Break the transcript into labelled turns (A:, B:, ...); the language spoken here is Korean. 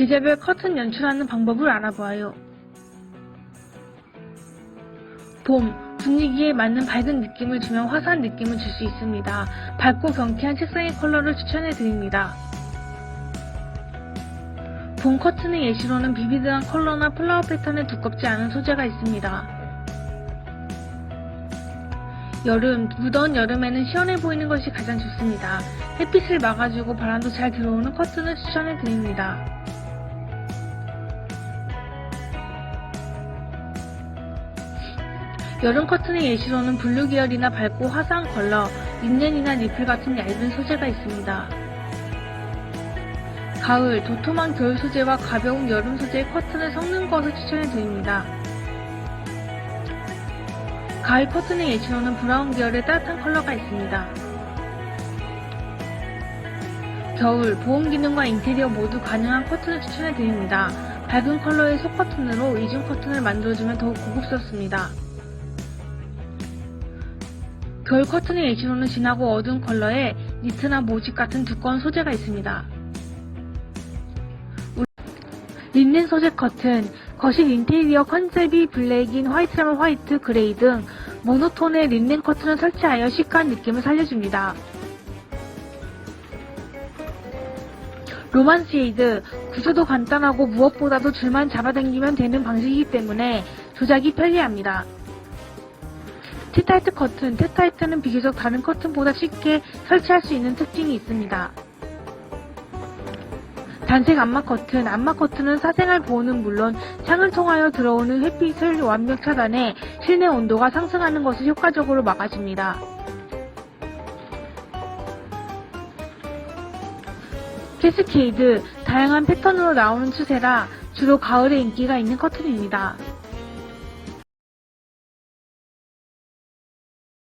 A: 계절별 커튼 연출하는 방법을 알아보아요. 봄, 분위기에 맞는 밝은 느낌을 주면 화사한 느낌을 줄 수 있습니다. 밝고 경쾌한 색상의 컬러를 추천해 드립니다. 봄 커튼의 예시로는 비비드한 컬러나 플라워 패턴의 두껍지 않은 소재가 있습니다. 여름, 무더운 여름에는 시원해 보이는 것이 가장 좋습니다. 햇빛을 막아주고 바람도 잘 들어오는 커튼을 추천해 드립니다. 여름 커튼의 예시로는 블루 계열이나 밝고 화사한 컬러, 린넨이나 리플 같은 얇은 소재가 있습니다. 가을, 도톰한 겨울 소재와 가벼운 여름 소재의 커튼을 섞는 것을 추천해 드립니다. 가을 커튼의 예시로는 브라운 계열의 따뜻한 컬러가 있습니다. 겨울, 보온 기능과 인테리어 모두 가능한 커튼을 추천해 드립니다. 밝은 컬러의 속 커튼으로 이중 커튼을 만들어주면 더욱 고급스럽습니다. 겨울 커튼의 예시로는 진하고 어두운 컬러의 니트나 모직 같은 두꺼운 소재가 있습니다. 린넨 소재 커튼, 거실 인테리어 컨셉이 블랙인 화이트라면 화이트, 그레이 등 모노톤의 린넨 커튼을 설치하여 시크한 느낌을 살려줍니다. 로만 쉐이드, 구조도 간단하고 무엇보다도 줄만 잡아당기면 되는 방식이기 때문에 조작이 편리합니다. 티타이트 커튼, 티타이트는 비교적 다른 커튼보다 쉽게 설치할 수 있는 특징이 있습니다. 단색 암막 커튼, 암막 커튼은 사생활 보호는 물론 창을 통하여 들어오는 햇빛을 완벽 차단해 실내 온도가 상승하는 것을 효과적으로 막아줍니다. 캐스케이드, 다양한 패턴으로 나오는 추세라 주로 가을에 인기가 있는 커튼입니다.